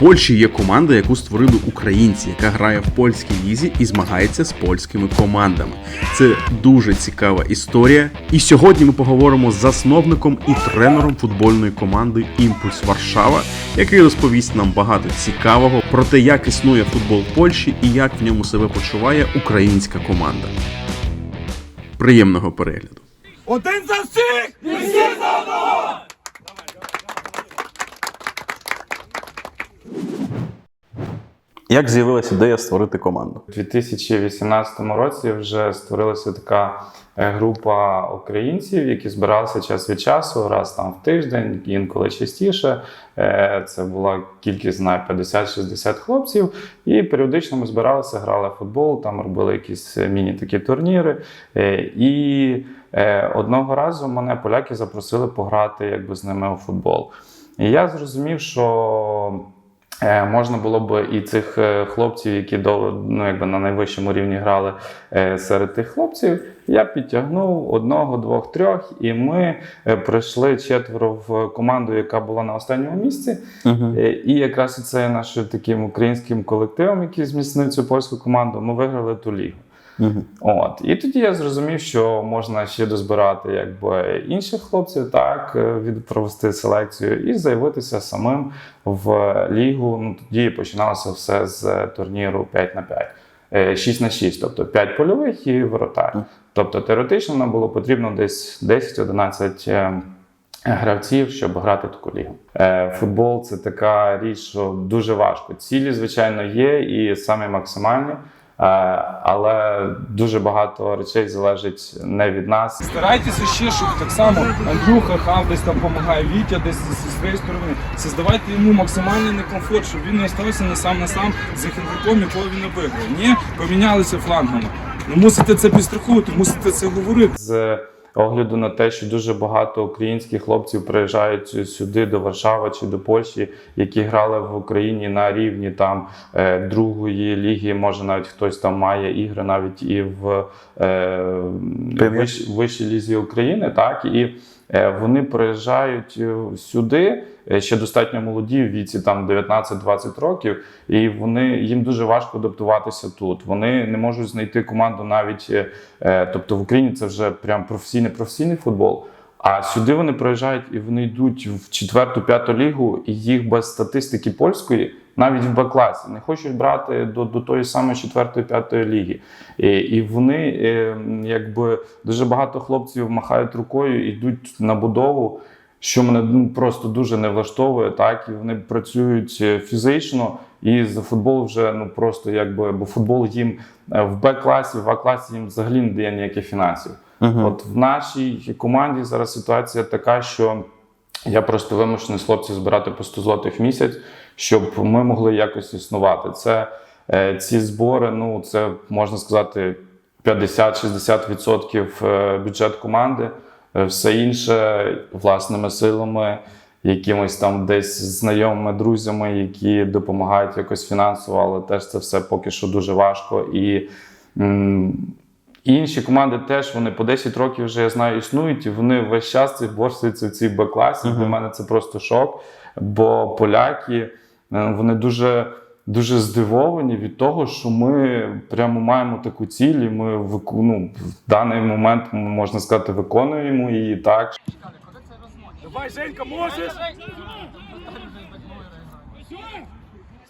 Польщі є команда, яку створили українці, яка грає в польській лізі і змагається з польськими командами. Це дуже цікава історія. І сьогодні ми поговоримо з засновником і тренером футбольної команди Імпульс Варшава, який розповість нам багато цікавого про те, як існує футбол Польщі і як в ньому себе почуває українська команда. Приємного перегляду. Один за всіх! І всі за одного! Як з'явилася ідея створити команду? У 2018 році вже створилася така е, група українців, які збиралися час від часу, раз там в тиждень, інколи частіше. Е, Це була кількість знаю, 50-60 хлопців. І періодично ми збиралися, грали в футбол, там робили якісь міні-такі турніри. Е, І одного разу мене поляки запросили пограти якби, з ними у футбол. І я зрозумів, що Можна було б і цих е, хлопців, які до, ну, якби на найвищому рівні грали е, серед тих хлопців, я підтягнув одного, двох, трьох, і ми е, прийшли четверо в команду, яка була на останньому місці. Е, І якраз це нашим таким українським колективом, який зміцнив цю польську команду, ми виграли ту лігу. От і тоді я зрозумів, що можна ще дозбирати якби інших хлопців, так е, від провести селекцію і заявитися самим в лігу. Ну тоді починалося все з турніру 5 на 5. Е, 6 на 6, тобто 5 польових і воротар. Тобто теоретично нам було потрібно десь 10-11 е, гравців, щоб грати таку лігу. Е, Футбол це така річ, що дуже важко. Цілі, звичайно, є, і самі максимальні. Е, Але дуже багато речей залежить не від нас. Старайтеся ще, щоб так само Андрюха Хав десь там допомагає, Вітя десь зі своєї сторони. Создавайте йому максимальний некомфорт, щоб він не остався не сам на сам з захисником, якого він не виграє. Ні, помінялися флангами. Ну мусите це підстрахувати, мусите це говорити. з огляду на те, що дуже багато українських хлопців приїжджають сюди до Варшави чи до Польщі, які грали в Україні на рівні там е, другої ліги. Може, навіть хтось там має ігри навіть і в е, вищій лізі України, так і. Е, Вони приїжджають е, сюди е, ще достатньо молоді в віці там 19-20 років, і вони їм дуже важко адаптуватися тут. Вони не можуть знайти команду навіть, тобто в Україні це вже прям професійний професійний футбол. А сюди вони приїжджають і вони йдуть в четверту, п'яту лігу, і їх без статистики польської навіть в Б-класі не хочуть брати до, до тої самої четвертої, п'ятої ліги. І, і вони е, якби дуже багато хлопців махають рукою, йдуть на будову. Що мене ну, просто дуже не влаштовує, так і вони працюють е, фізично, і за футбол вже ну просто якби бо футбол їм е, в Б-класі, в А-класі їм взагалі не дає ніяких фінансів. От в нашій команді зараз ситуація така, що я просто вимушений з хлопців збирати по 100 злотих в місяць, щоб ми могли якось існувати. Це е, ці збори, ну це можна сказати 50-60% е, бюджет команди. Е, Все інше власними силами, якимось там десь знайомими друзями, які допомагають якось фінансово, але теж це все поки що дуже важко. І м, інші команди теж вони по 10 років вже я знаю існують, і вони весь час цих борсуються в цій Б-класі. Для мене це просто шок. Бо поляки е, вони дуже. Дуже здивовані від того, що ми прямо маємо таку ціль, і ми вику- ну, в даний момент можна сказати, виконуємо її так. Давай, Женька, можеш?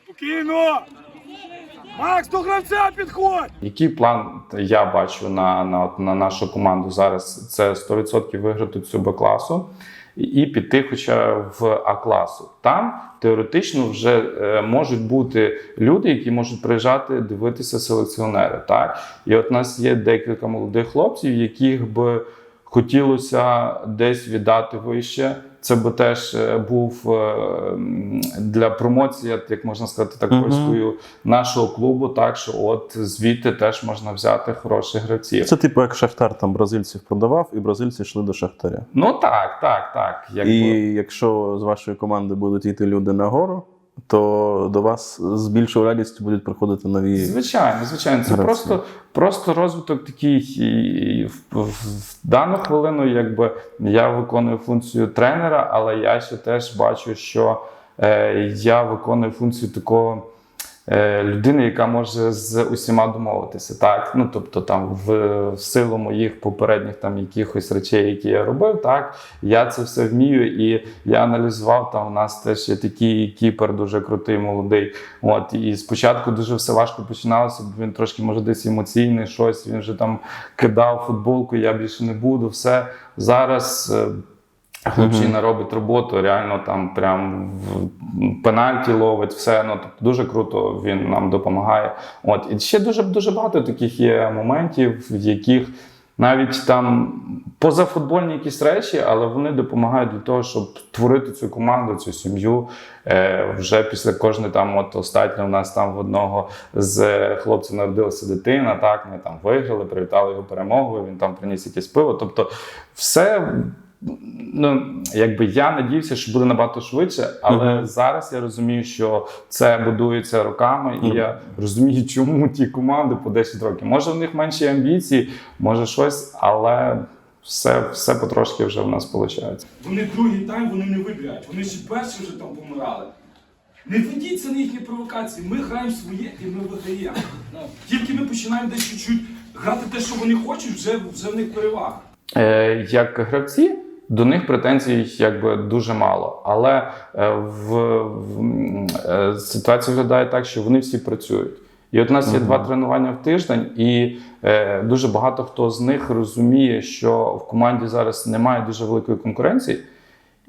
Спокійно! Макс, до гравця підходь! Який план я бачу на, на, на нашу команду зараз? Це 100% виграти цю Б-класу і, піти хоча в А-класу. Там теоретично вже е, можуть бути люди, які можуть приїжджати дивитися селекціонери. Так? І от у нас є декілька молодих хлопців, яких би хотілося десь віддати вище. Це би теж е, був е, для промоції, як можна сказати, так угу. польською нашого клубу. Так що от звідти теж можна взяти хороших гравців. Це типу як Шахтар там бразильців продавав, і бразильці йшли до Шахтаря. Ну так, так, так. Якби. І якщо з вашої команди будуть йти люди нагору, то до вас з більшою радістю будуть приходити нові. Звичайно, звичайно, це просто, просто розвиток такий. І в, в, в дану хвилину, якби я виконую функцію тренера, але я ще теж бачу, що е, я виконую функцію такого. Е, Людини, яка може з усіма домовитися, так ну тобто, там в, в силу моїх попередніх там якихось речей, які я робив, так я це все вмію, і я аналізував. Там у нас теж є такий кіпер, дуже крутий, молодий. От і спочатку дуже все важко починалося, бо він трошки може десь емоційний, щось він вже там кидав футболку, я більше не буду. Все зараз. Е, Хлопчина робить роботу, реально там прям в пенальті ловить, все. Ну тобто дуже круто він нам допомагає. От і ще дуже дуже багато таких є моментів, в яких навіть там позафутбольні якісь речі, але вони допомагають для того, щоб творити цю команду, цю сім'ю. Е, вже після кожної там, от остатньо, у нас там в одного з хлопців народилася дитина. Так, ми там виграли, привітали його перемогою. Він там приніс якесь пиво. Тобто, все. Ну, якби я надіявся, що буде набагато швидше, але Мгм. зараз я розумію, що це будується роками, і Мгм. я розумію, чому ті команди по 10 років. Може, в них менші амбіції, може щось, але все, все потрошки вже в нас виходить. Вони другий тайм вони не виграють. Вони ще перші вже там помирали. Не ведіться на їхні провокації. Ми граємо своє і ми виграємо. Тільки ми починаємо десь чуть-чуть грати те, що вони хочуть, вже, вже в них перевага. Е, як гравці, до них претензій якби дуже мало. Але е, в, в е, ситуація виглядає так, що вони всі працюють. І от у нас є два тренування в тиждень, і е, дуже багато хто з них розуміє, що в команді зараз немає дуже великої конкуренції,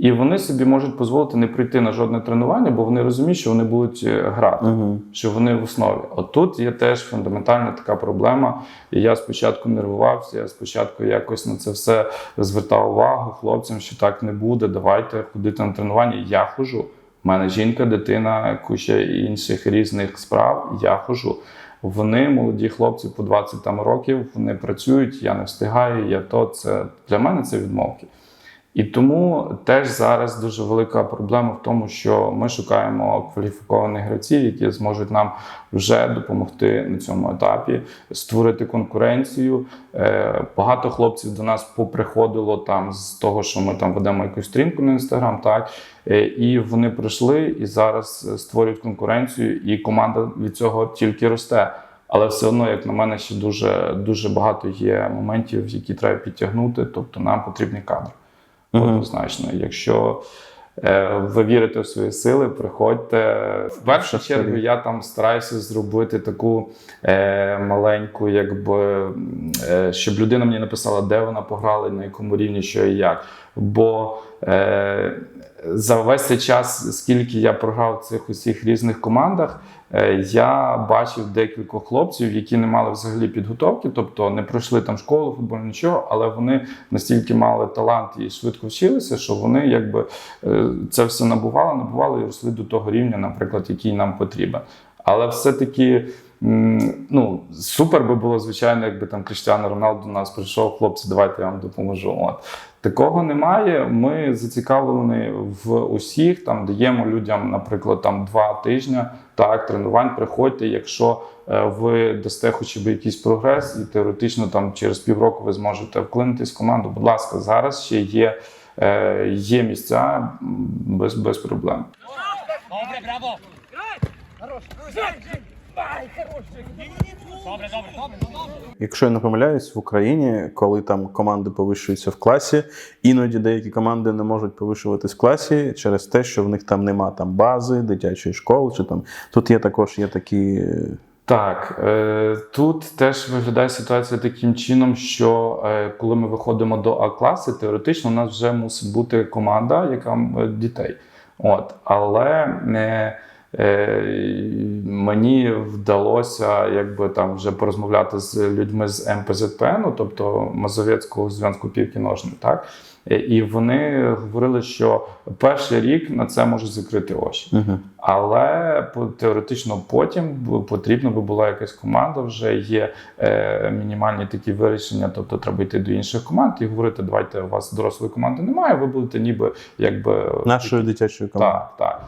і вони собі можуть дозволити не прийти на жодне тренування, бо вони розуміють, що вони будуть е, грати Угу. що вони в основі. От тут є теж фундаментальна така проблема. І я спочатку нервувався, я спочатку якось на це все звертав увагу хлопцям, що так не буде. Давайте ходити на тренування. Я хожу. У мене жінка, дитина, куча інших різних справ. Я хожу. Вони молоді хлопці по 20 там років, вони працюють, я не встигаю, я то це для мене це відмовки. І тому теж зараз дуже велика проблема в тому, що ми шукаємо кваліфікованих гравців, які зможуть нам вже допомогти на цьому етапі створити конкуренцію. Е, Багато хлопців до нас поприходило там з того, що ми там ведемо якусь стрімку на інстаграм, так Е, і вони прийшли і зараз створюють конкуренцію, і команда від цього тільки росте. Але все одно, як на мене, ще дуже дуже багато є моментів, які треба підтягнути. Тобто нам потрібні кадри. Мгм. Однозначно, якщо е, ви вірите в свої сили, приходьте. В першу чергу я там стараюся зробити таку е, маленьку, якби е, щоб людина мені написала, де вона пограла, на якому рівні, що і як. Бо е, за весь цей час, скільки я програв в цих усіх різних командах, я бачив декількох хлопців, які не мали взагалі підготовки, тобто не пройшли там школу, футбол, нічого, але вони настільки мали талант і швидко вчилися, що вони якби е, це все набували, набували і росли до того рівня, наприклад, який нам потрібен. Але все-таки. Ну, супер би було, звичайно, якби там Кріштіану Роналду до нас прийшов, хлопці, давайте я вам допоможу. От. Такого немає. Ми зацікавлені в усіх, там даємо людям, наприклад, там два тижні так, тренувань. Приходьте, якщо е, ви дасте хоча б якийсь прогрес, і теоретично там через півроку ви зможете вклинитись в команду. Будь ласка, зараз ще є, е, є місця без, без проблем. Добре, браво! Хорош! Якщо я не помиляюсь, в Україні, коли там команди повищуються в класі, іноді деякі команди не можуть повищуватись в класі через те, що в них там нема там бази, дитячої школи, чи там тут є також є такі. Так, е, тут теж виглядає ситуація таким чином, що е, коли ми виходимо до А-класи, теоретично у нас вже мусить бути команда, яка е, дітей. От, але мені вдалося якби там вже порозмовляти з людьми з МПЗП, ну тобто Мазовецького зв'язку півкіножний, так. Е, І вони говорили, що перший рік на це можуть закрити очі. Угу. Але теоретично потім потрібна би була якась команда. Вже є е, мінімальні такі вирішення, тобто треба йти до інших команд і говорити, давайте у вас дорослої команди немає, ви будете ніби якби Нашої дитячої команди. так, так.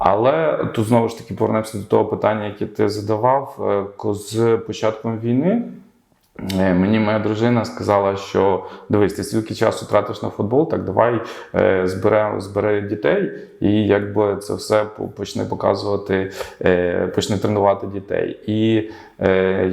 Але тут знову ж таки повернемося до того питання, яке ти задавав. Е, З початком війни Е, Мені моя дружина сказала, що дивись, ти стільки часу тратиш на футбол, так давай зберемо збере, дітей і якби це все почне показувати, е, почне тренувати дітей. І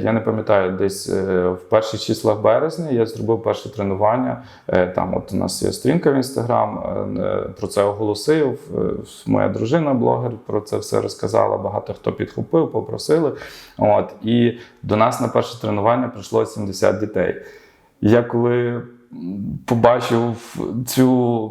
я не пам'ятаю, десь е, в перших числах березня я зробив перше тренування. Е, там от у нас є сторінка в інстаграм, е, е, про це оголосив. Е, Моя дружина, блогер, про це все розказала. Багато хто підхопив, попросили. От і до нас на перше тренування прийшло 70 дітей. Я коли побачив цю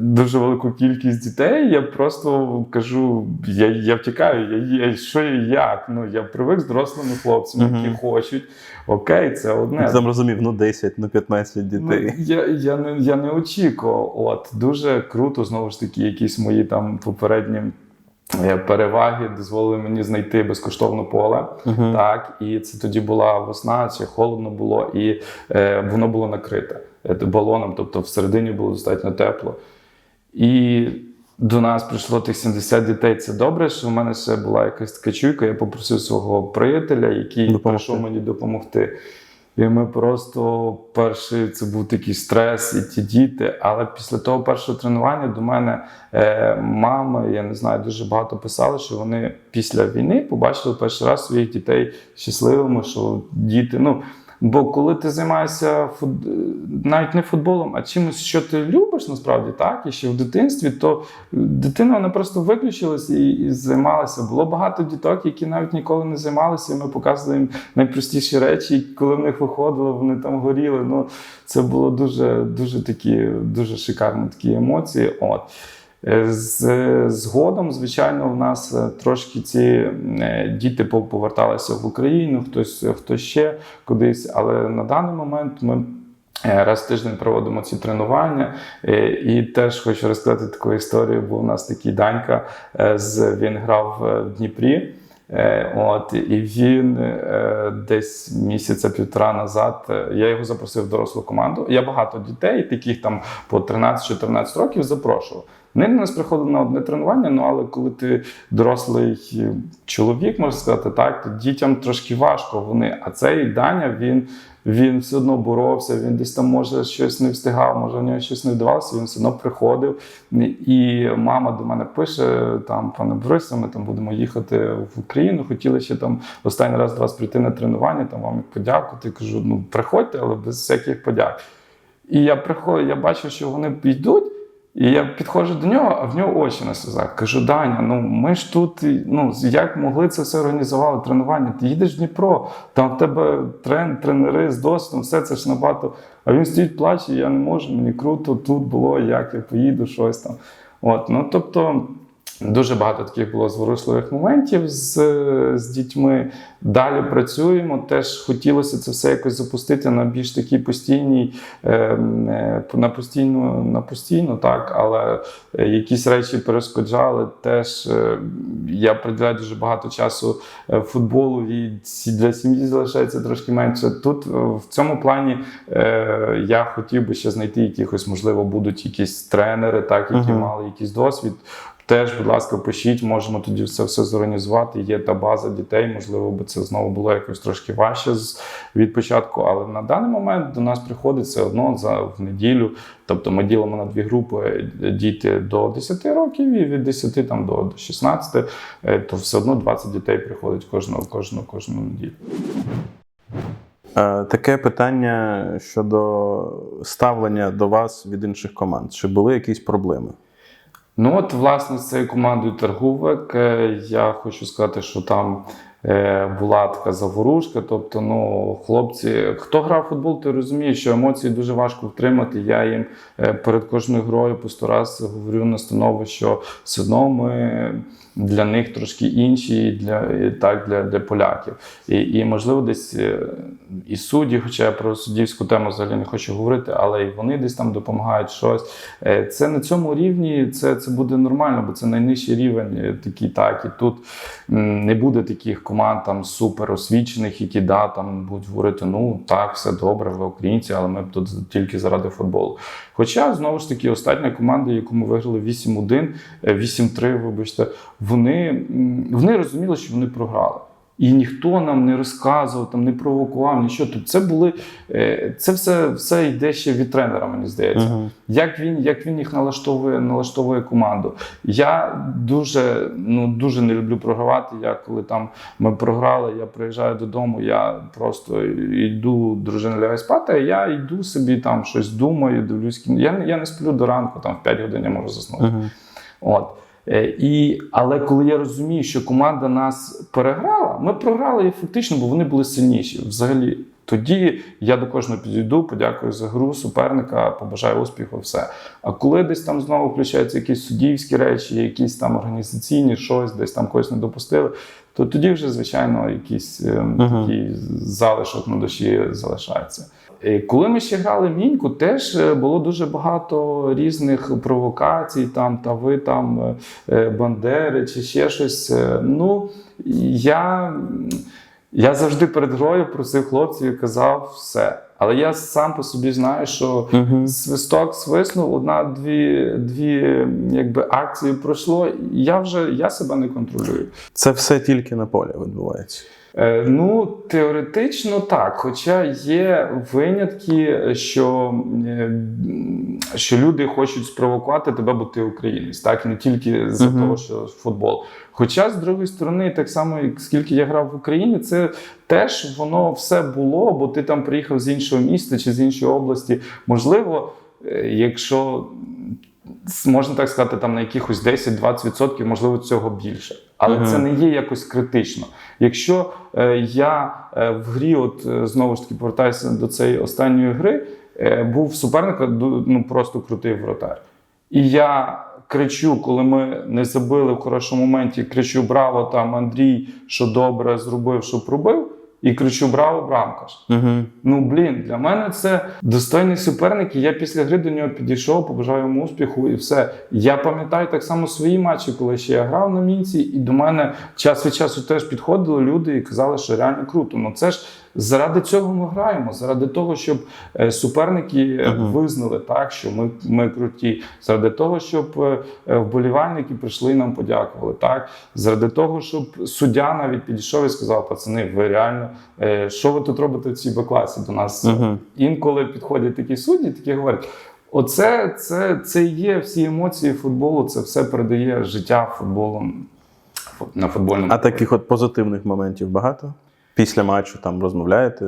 дуже велику кількість дітей, я просто кажу: я, я втікаю, я, я що і як. Ну я привик з дорослими хлопцями, які Мгм. хочуть. Окей, це одне. Ти там розумів, ну 10, ну 15 дітей. Ну, я, я, не, я не очікував. От дуже круто, знову ж таки, якісь мої там попередні. Е, Переваги дозволили мені знайти безкоштовне поле. Мгм. Так, і це тоді була весна, ще холодно було, і е, воно було накрите е, балоном, тобто всередині було достатньо тепло. І до нас прийшло тих 70 дітей. Це добре, що в мене ще була якась така чуйка. Я попросив свого приятеля, який Допомогти. прийшов мені допомогти. І ми просто перший це був такий стрес, і ті діти. Але після того першого тренування до мене е, мами, я не знаю, дуже багато писали, що вони після війни побачили перший раз своїх дітей щасливими, що діти. Ну бо коли ти займаєшся фут... навіть не футболом, а чимось, що ти любиш, насправді так, і ще в дитинстві, то дитина вона просто виключилась і, і займалася. Було багато діток, які навіть ніколи не займалися. і Ми показували їм найпростіші речі. І коли в них виходило, вони там горіли. Ну це було дуже, дуже такі, дуже шикарні такі емоції. От. Е, З, згодом, звичайно, у нас е, трошки ці е, діти поверталися в Україну, хтось, хтось ще кудись. Але на даний момент ми е, раз в тиждень проводимо ці тренування. Е, І теж хочу розказати таку історію, бо у нас такий Данька, е, з, він грав е, в Дніпрі. Е, От, і він е, десь місяця півтора назад е, я його запросив в дорослу команду. Я багато дітей, таких там по 13-14 років, запрошував. Вони до нас приходили на одне тренування, ну але коли ти дорослий чоловік, можна сказати, так, то дітям трошки важко вони. А цей Даня він. Він все одно боровся, він десь там може щось не встигав, може в нього щось не вдавалося, він все одно приходив. І мама до мене пише: там, пане Борисе, ми там будемо їхати в Україну. Хотіли ще там останній раз до вас прийти на тренування, там вам подякувати. Кажу, ну приходьте, але без всяких подяк. І я приходжу, я бачу, що вони йдуть. І я підходжу до нього, а в нього очі на сльозах. Кажу, Даня, ну ми ж тут, ну як могли це все організували, тренування? Ти їдеш в Дніпро, там в тебе трен, тренери з досвідом, все це ж набагато. А він стоїть, плаче, я не можу, мені круто, тут було, як я поїду, щось там. От, ну тобто. Дуже багато таких було зворушливих моментів з, з дітьми. Далі працюємо. Теж хотілося це все якось запустити на більш такій постійній, ем, е, на постійну, на постійно, так, але якісь речі перешкоджали. Теж е, я приділяю дуже багато часу е, футболу, і для сім'ї залишається трошки менше. Тут в цьому плані я хотів би ще знайти якихось, можливо, будуть якісь тренери, так, які Мгм. мали якийсь досвід. Теж, будь ласка, пишіть, можемо тоді все, все зорганізувати. Є та база дітей, можливо, би це знову було якось трошки важче з, від початку. Але на даний момент до нас приходить все одно за в неділю. Тобто ми ділимо на дві групи діти до 10 років і від 10 там, до, до 16, е, то все одно 20 дітей приходить кожну, кожну, кожну неділю. Е, Таке питання щодо ставлення до вас від інших команд. Чи були якісь проблеми? Ну от, власне, з цією командою торговик е, я хочу сказати, що там е, була така заворушка. Тобто, ну, хлопці, хто грав в футбол, ти розуміє, що емоції дуже важко втримати. Я їм е, перед кожною грою по сто раз говорю настанову, що все одно ми для них трошки інші, для, так для, для поляків. І, і можливо, десь е, і судді, хоча я про суддівську тему взагалі не хочу говорити, але і вони десь там допомагають щось. Е, Це на цьому рівні, це, це буде нормально, бо це найнижчий рівень, е, такий так. І тут не буде таких команд там супер освічених, які да, там будуть говорити: ну так, все добре, ви українці, але ми б тут тільки заради футболу. Хоча знову ж таки остання команда, яку ми виграли 8-1, е, 8-3, вибачте, вони, вони розуміли, що вони програли. І ніхто нам не розказував, там не провокував нічого. Тобто це були е, це все, все йде ще від тренера, мені здається. Мгм. Як він, як він їх налаштовує, налаштовує команду. Я дуже, ну, дуже не люблю програвати. Я коли там ми програли, я приїжджаю додому, я просто йду, дружина лягає спати, а я йду собі там щось думаю, дивлюсь кіно. Я, не- я не сплю до ранку, там в 5 годин я можу заснути. Мгм. От. Е, І, але коли я розумію, що команда нас переграла, ми програли фактично, бо вони були сильніші. Взагалі, тоді я до кожного підійду, подякую за гру суперника, побажаю успіху, все. А коли десь там знову включаються якісь суддівські речі, якісь там організаційні щось, десь там когось не допустили, то тоді вже, звичайно, якийсь Мгм. такий залишок на душі залишається. Е, Коли ми ще грали міньку, теж е, було дуже багато різних провокацій, там та ви там е, бандери чи ще щось. Ну я, я завжди перед грою просив хлопців і казав все. Але я сам по собі знаю, що Мгм. свисток свиснув, одна-дві дві, якби, акції пройшло. і Я вже я себе не контролюю. Це все тільки на полі відбувається. Е, Ну, теоретично так. Хоча є винятки, що, е, що люди хочуть спровокувати тебе, бо ти українець, так не тільки за Мгм. того, що футбол. Хоча, з другої сторони, так само, як скільки я грав в Україні, це теж воно все було, бо ти там приїхав з іншого міста чи з іншої області. Можливо, е, якщо можна так сказати, там на якихось 10-20%, можливо, цього більше. Але Мгм. це не є якось критично. Якщо е, я е, в грі, от е, знову ж таки повертаюся до цієї останньої гри, е, був суперника ну просто крутий вратар. І я кричу, коли ми не забили в хорошому моменті, кричу Браво! Там Андрій, що добре зробив, що пробив. І кричу Браво, Брамкаш. Угу. Ну блін, для мене це достойний суперник. І я після гри до нього підійшов, побажав йому успіху і все. Я пам'ятаю так само свої матчі, коли ще я грав на мінці, і до мене час від часу теж підходили люди і казали, що реально круто. Ну це ж заради цього ми граємо, заради того, щоб е, суперники е, Мгм. визнали так, що ми, ми круті, заради того, щоб е, е, вболівальники прийшли і нам подякували. Так, заради того, щоб суддя навіть підійшов і сказав: пацани, ви реально, е, що ви тут робите в цій Б-класі до нас? Угу. інколи підходять такі судді, такі говорять: оце це, це є всі емоції футболу, це все передає життя футболу на футбольному. А таких от позитивних моментів багато? Після матчу там розмовляєте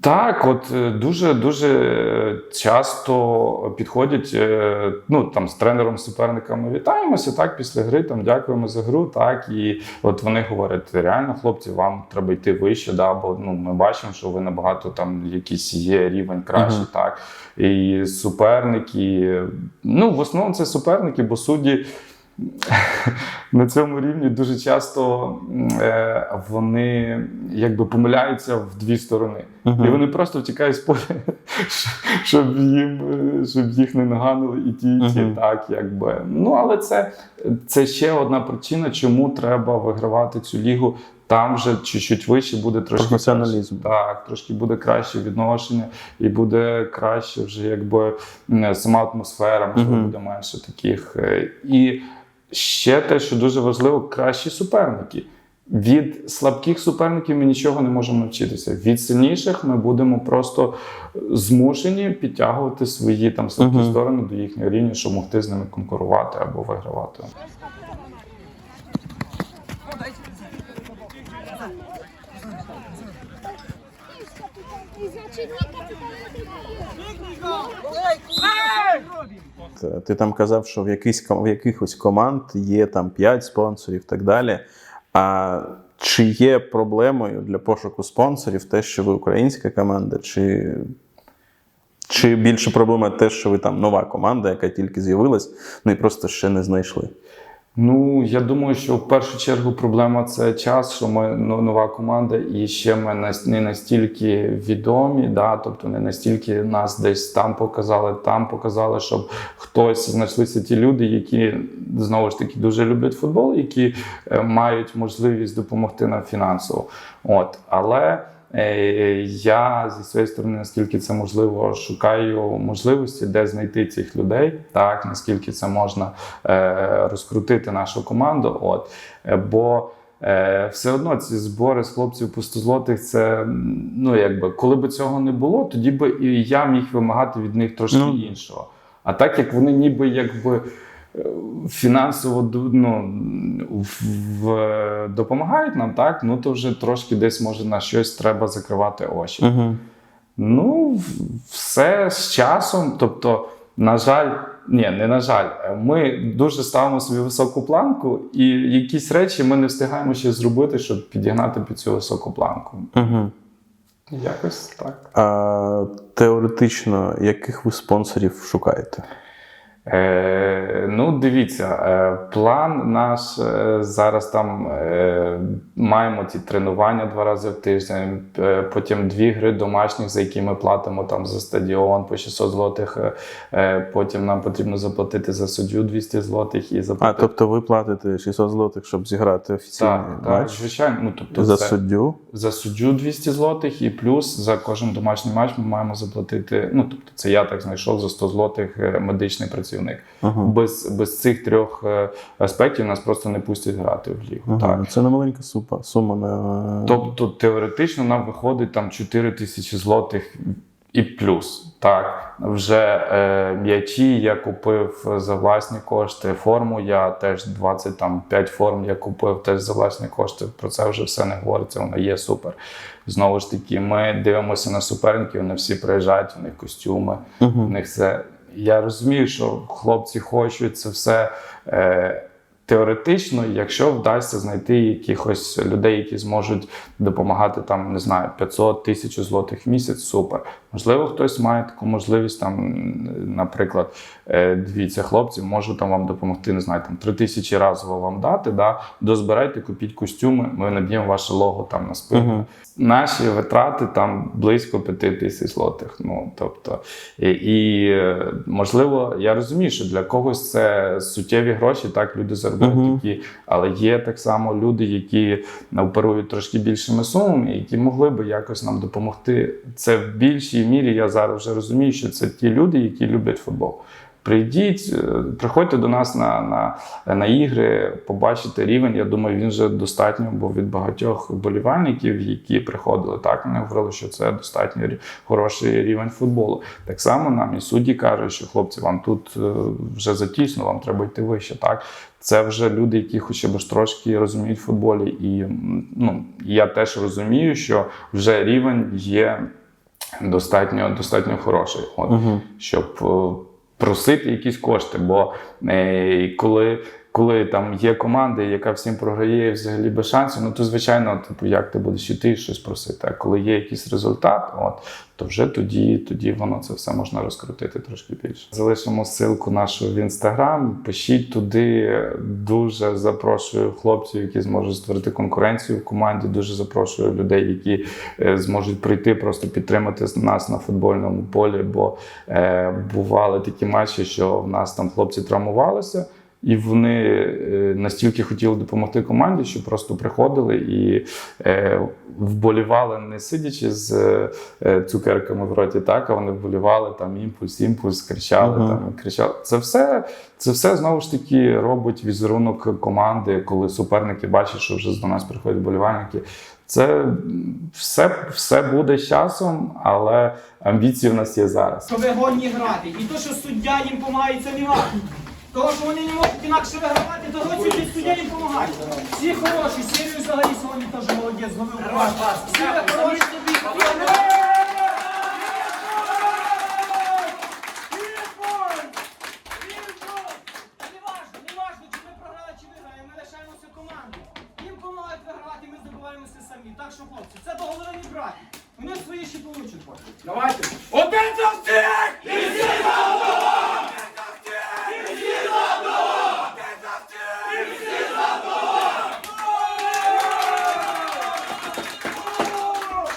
Так, от е, дуже дуже часто підходять. е, Ну там з тренером суперника ми вітаємося. Так, після гри там дякуємо за гру. Так і от вони говорять: реально, хлопці, вам треба йти вище. Да, бо ну ми бачимо, що ви набагато там якийсь є рівень краще. Мгм. Так і суперники. Ну в основному це суперники, бо судді. На цьому рівні дуже часто е, вони якби помиляються в дві сторони. І вони просто втікають з поля, щоб їм е, щоб їх не наганили і ті, і ті. Так, якби. Ну але це, це ще одна причина, чому треба вигравати цю лігу. Там вже чуть-чуть вище буде трошки Професіоналізм. Так, трошки буде краще відношення, і буде краще вже якби сама атмосфера, можливо, Мгм. буде менше таких. е, І ще те, що дуже важливо, кращі суперники. Від слабких суперників ми нічого не можемо навчитися. Від сильніших ми будемо просто змушені підтягувати свої там слабкі Мгм. сторони до їхнього рівня, щоб могти з ними конкурувати або вигравати. I znaczy nie Е, Ти там казав, що в, якийсь, в якихось команд є там 5 спонсорів і так далі. А чи є проблемою для пошуку спонсорів те, що ви українська команда, чи, чи більше проблема те, що ви там нова команда, яка тільки з'явилась, ну і просто ще не знайшли? Ну, я думаю, що в першу чергу проблема це час, що ми ну, нова команда, і ще ми не настільки відомі, да, тобто не настільки нас десь там показали, там показали, щоб хтось знайшлися ті люди, які знову ж таки дуже люблять футбол, які е, мають можливість допомогти нам фінансово. От, але. Е, Я зі своєї сторони, наскільки це можливо, шукаю можливості, де знайти цих людей, так наскільки це можна е, розкрутити нашу команду. От е, бо все одно ці збори з хлопців пустозлотих, це ну якби коли б цього не було, тоді би і я міг вимагати від них трошки Ну. іншого. А так як вони ніби якби. Фінансово ну, в, в- допомагають нам, так ну то вже трошки десь може на щось треба закривати очі. Угу. Ну, все з часом. Тобто, на жаль, ні, не на жаль, ми дуже ставимо собі високу планку, і якісь речі ми не встигаємо ще зробити, щоб підігнати під цю високу планку. Угу. Якось так. А теоретично, яких ви спонсорів шукаєте? Е, ну, дивіться, е, план наш е, зараз там е, маємо ці тренування два рази в тиждень, е, потім дві гри домашніх, за які ми платимо там за стадіон по 600 злотих. е, е, потім нам потрібно заплатити за суддю 200 злотих і А, заплатити. тобто ви платите 600 злотих, щоб зіграти офіційний так, так, звичайно. Ну, тобто за це, суддю? за суддю 200 злотих, і плюс за кожен домашній матч ми маємо заплатити. Ну, тобто, це я так знайшов за 100 злотих е, медичний працівник. Ага. Без, без цих трьох е, аспектів нас просто не пустять грати в лігу. Ага. Так. Це не маленька сума. сума на... Тобто теоретично нам виходить там 4 тисячі злотих і плюс. Так, вже е, м'ячі я купив за власні кошти. Форму я теж 25 форм я купив теж за власні кошти. Про це вже все не говориться, вона є супер. Знову ж таки, ми дивимося на суперників, вони всі приїжджають, у них костюми, у них це. Я розумію, що хлопці хочуть це все. Е, Теоретично, якщо вдасться знайти якихось людей, які зможуть допомагати там, не знаю, 500 тисяч злотих в місяць, супер. Можливо, хтось має таку можливість, там, наприклад, е, дивіться, хлопці, можу там вам допомогти, не знаю, там 3 тисячі разово вам дати. Да? Дозбирайте, купіть костюми, ми наб'ємо ваше лого там на спину. Наші витрати там близько 5 тисяч злотих. Ну, тобто, і, і е, можливо, я розумію, що для когось це суттєві гроші, так люди заробляють Мгм. такі, але є так само люди, які оперують трошки більшими сумами, які могли би якось нам допомогти. Це в більшій мірі. Я зараз вже розумію, що це ті люди, які люблять футбол. Прийдіть, е, приходьте до нас на, на, на ігри, побачите рівень. Я думаю, він вже достатньо був від багатьох вболівальників, які приходили. Так вони говорили, що це достатньо хороший рівень футболу. Так само нам і судді кажуть, що хлопці, вам тут е, вже затісно, вам треба йти вище. Так це вже люди, які хоча б трошки розуміють в футболі. І ну, я теж розумію, що вже рівень є достатньо, достатньо хороший. От, угу. щоб е, просити якісь кошти. Бо е, коли, коли там є команда, яка всім програє взагалі без шансів, ну то звичайно, типу, як ти будеш іти щось просити. А коли є якийсь результат, от, то вже тоді, тоді воно це все можна розкрутити трошки більше. Залишимо ссылку нашу в інстаграм. Пишіть туди. Дуже запрошую хлопців, які зможуть створити конкуренцію в команді. Дуже запрошую людей, які е, зможуть прийти, просто підтримати нас на футбольному полі. Бо е, бували такі матчі, що в нас там хлопці травмувалися. І вони е, настільки хотіли допомогти команді, що просто приходили і е, вболівали не сидячи з е, цукерками в роті, так, а вони вболівали там імпульс, імпульс, кричали Ага. там, кричали. Це все, це все знову ж таки робить візерунок команди, коли суперники бачать, що вже до нас приходять вболівальники. Це все, все буде з часом, але амбіції в нас є зараз. що ви годні грати. І то, що суддя їм допомагає, це не важко. Того, що вони не можуть інакше вигравати, то тільки суддя їм допомагають. Всі хороші, Сірію взагалі сьогодні теж молодець, пас. Всі хороші.